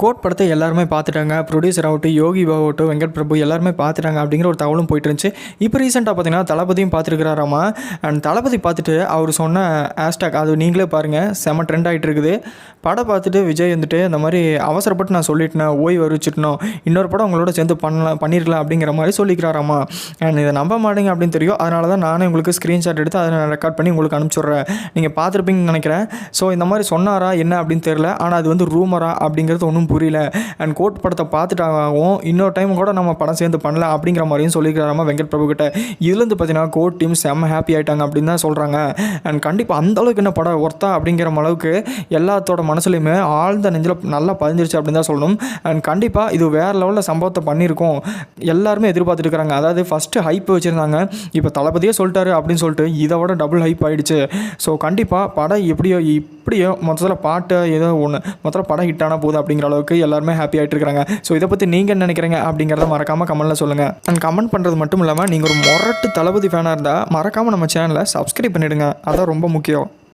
Code படத்தை எல்லாருமே பார்த்துட்டாங்க. ப்ரொடியூசர் ஆகட்டும் யோகி ஆகட்டும் வெங்கட் பிரபு எல்லாருமே பார்த்துட்டாங்க அப்படிங்கிற ஒரு தகவலும் போயிட்டு இருந்துச்சு இப்போ ரீசெண்டாக பார்த்தீங்கன்னா தளபதியும் பார்த்துருக்கிறாராமா? அண்ட் தளபதி பார்த்துட்டு அவர் சொன்ன ஹேஷ்டாக் அது நீங்களே பாருங்கள் செம ட்ரெண்ட் ஆகிட்டு இருக்குது. படம் பார்த்துட்டு விஜய் வந்துட்டு இந்த மாதிரி அவசரப்பட்டு நான் சொல்லிட்டேன் ஓய்வு அறிவிச்சிட்டணும் இன்னொரு படம் உங்களோட சேர்ந்து பண்ணலாம் பண்ணியிருக்கலாம் அப்படிங்கிற மாதிரி சொல்லிக்கிறாராமா? அண்ட் இதை நம்ப மாட்டேங்க அப்படின்னு தெரியும். அதனால தான் நானே உங்களுக்கு ஸ்க்ரீன்ஷாட் எடுத்து அதை நான் ரெக்கார்ட் பண்ணி உங்களுக்கு அனுப்பிச்சுட்றேன். நீங்கள் பார்த்துருப்பீங்கன்னு நினைக்கிறேன். ஸோ இந்த மாதிரி சொன்னாரா என்ன அப்படின்னு தெரியல. ஆனால் அது வந்து ரூமரா அப்படிங்கிறது ஒன்றும் புரியல. அண்ட் கோட் படத்தை பார்த்துட்டாகவும் இன்னொரு டைம் கூட நம்ம படம் சேர்ந்து பண்ணலாம் அப்படிங்கிற மாதிரியும் சொல்லிக்கிறாராமா வெங்கட் பிரபு கிட்ட. இதுலேருந்து பார்த்தீங்கன்னா கோட் டீம் செம்ம ஹாப்பி ஆகிட்டாங்க அப்படின்னு தான் சொல்கிறாங்க அண்ட் கண்டிப்பாக அந்த அளவுக்கு என்ன படம் ஒர்த்தா அப்படிங்கிற அளவுக்கு எல்லாத்தோட மனசுலையுமே ஆழ்ந்த நெஞ்சில் நல்லா பதிஞ்சிருச்சு அப்படின்னு தான் சொல்லணும். அண்ட் கண்டிப்பாக இது வேறு லெவலில் சம்பவத்தை பண்ணியிருக்கோம். எல்லாருமே எதிர்பார்த்துட்டு இருக்கிறாங்க. அதாவது ஃபஸ்ட்டு ஹைப் வச்சுருந்தாங்க. இப்போ தளபதியே சொல்லிட்டாரு அப்படின்னு சொல்லிட்டு இதை விட டபுள் ஹைப் ஆகிடுச்சு ஸோ கண்டிப்பாக படம் எப்படியோ இப்படியோ மொத்தத்தில் பாட்டு ஏதோ ஒன்று மொத்தத்தில் படம் ஹிட்டான போகுது அப்படிங்கிற அளவுக்கு எல்லாருமே ஹாப்பி ஆகிட்டு இருக்காங்க ஸோ இதை பற்றி நீங்கள் என்ன நினைக்கிறீங்க அப்படிங்கிறத மறக்காமல் கமெண்ட்டில் சொல்லுங்கள் அண்ட் கமெண்ட் பண்ணுறது மட்டும் இல்லாமல் நீங்கள் ஒரு மொரட்டு தளபதி ஃபேனாக இருந்தால் மறக்காமல் நம்ம சேனலை சப்ஸ்கிரைப் பண்ணிவிடுங்க அதான் ரொம்ப முக்கியம்.